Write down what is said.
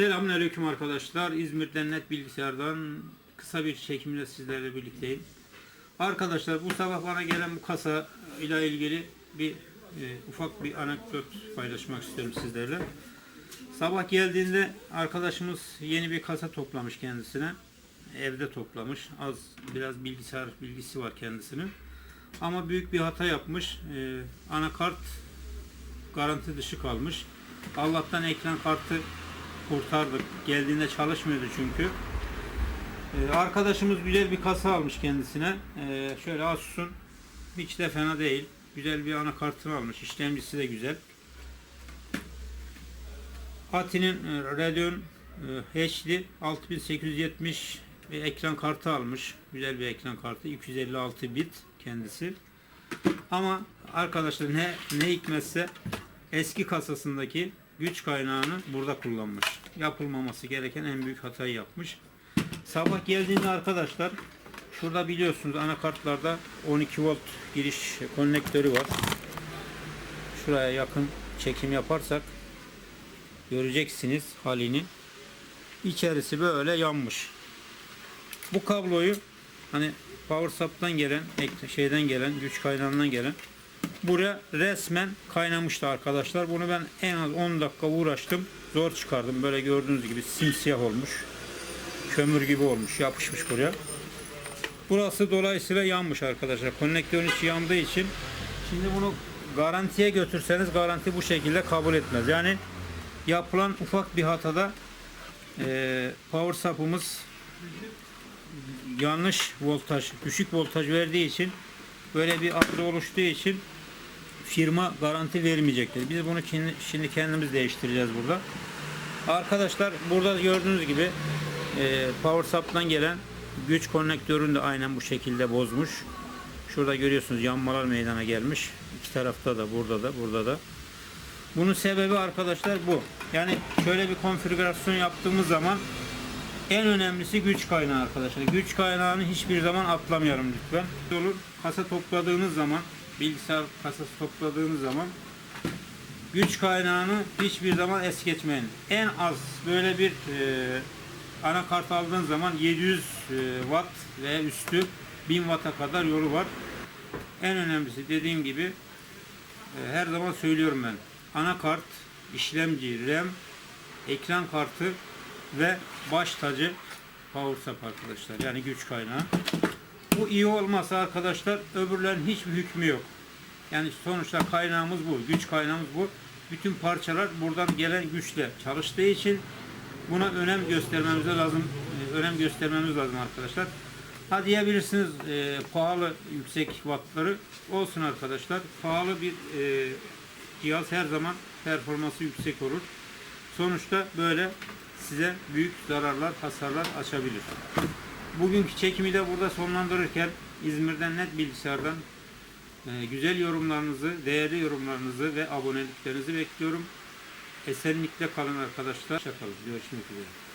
Selamünaleyküm arkadaşlar. İzmir'den net bilgisayardan kısa bir çekimle sizlerle birlikteyim. Arkadaşlar bu sabah bana gelen bu kasa ile ilgili bir e, ufak bir anekdot paylaşmak istiyorum sizlerle. Sabah geldiğinde arkadaşımız yeni bir kasa toplamış kendisine. Evde toplamış. Az biraz bilgisayar bilgisi var kendisinin. Ama büyük bir hata yapmış. E, anakart garanti dışı kalmış. Allah'tan ekran kartı kurtardık. Geldiğinde çalışmıyordu çünkü. Ee, arkadaşımız güzel bir kasa almış kendisine. Ee, şöyle Asus'un hiç de fena değil. Güzel bir anakartını almış. İşlemcisi de güzel. Ati'nin e, Radeon e, HD 6870 bir ekran kartı almış. Güzel bir ekran kartı. 256 bit kendisi. Ama arkadaşlar ne ne hikmetse eski kasasındaki güç kaynağını burada kullanmış. Yapılmaması gereken en büyük hatayı yapmış. Sabah geldiğinde arkadaşlar şurada biliyorsunuz anakartlarda 12 volt giriş konnektörü var. Şuraya yakın çekim yaparsak göreceksiniz halini. İçerisi böyle yanmış. Bu kabloyu hani power supply'dan gelen şeyden gelen güç kaynağından gelen buraya resmen kaynamıştı arkadaşlar. Bunu ben en az 10 dakika uğraştım. Zor çıkardım. Böyle gördüğünüz gibi simsiyah olmuş. Kömür gibi olmuş. Yapışmış buraya. Burası dolayısıyla yanmış arkadaşlar. Konnektörün içi yandığı için şimdi bunu garantiye götürseniz garanti bu şekilde kabul etmez. Yani yapılan ufak bir hatada eee power supp'ımız yanlış voltaj, düşük voltaj verdiği için böyle bir algı oluştuğu için firma garanti vermeyecektir. Biz bunu şimdi kendimiz değiştireceğiz burada. Arkadaşlar burada gördüğünüz gibi e, power supply'dan gelen güç konnektörünü de aynen bu şekilde bozmuş. Şurada görüyorsunuz yanmalar meydana gelmiş. İki tarafta da burada da burada da. Bunun sebebi arkadaşlar bu. Yani şöyle bir konfigürasyon yaptığımız zaman en önemlisi güç kaynağı arkadaşlar. Güç kaynağını hiçbir zaman atlamayalım lütfen. Olur kasa topladığınız zaman bilgisayar kasası topladığınız zaman güç kaynağını hiçbir zaman es geçmeyin. En az böyle bir e, anakart aldığın zaman 700 e, watt ve üstü 1000 watt'a kadar yolu var. En önemlisi dediğim gibi e, her zaman söylüyorum ben. Anakart, işlemci, RAM, ekran kartı ve baş tacı power sap arkadaşlar. Yani güç kaynağı. Bu iyi olmasa arkadaşlar öbürlerin hiçbir hükmü yok. Yani sonuçta kaynağımız bu. Güç kaynağımız bu. Bütün parçalar buradan gelen güçle çalıştığı için buna önem göstermemiz lazım. e, Önem göstermemiz lazım arkadaşlar. Ha diyebilirsiniz e, pahalı yüksek wattları olsun arkadaşlar. Pahalı bir e, cihaz her zaman performansı yüksek olur. Sonuçta böyle size büyük zararlar, hasarlar açabilir. Bugünkü çekimi de burada sonlandırırken İzmir'den net bilgisayardan e, güzel yorumlarınızı, değerli yorumlarınızı ve aboneliklerinizi bekliyorum. Esenlikle kalın arkadaşlar. Hoşçakalın. Görüşmek üzere.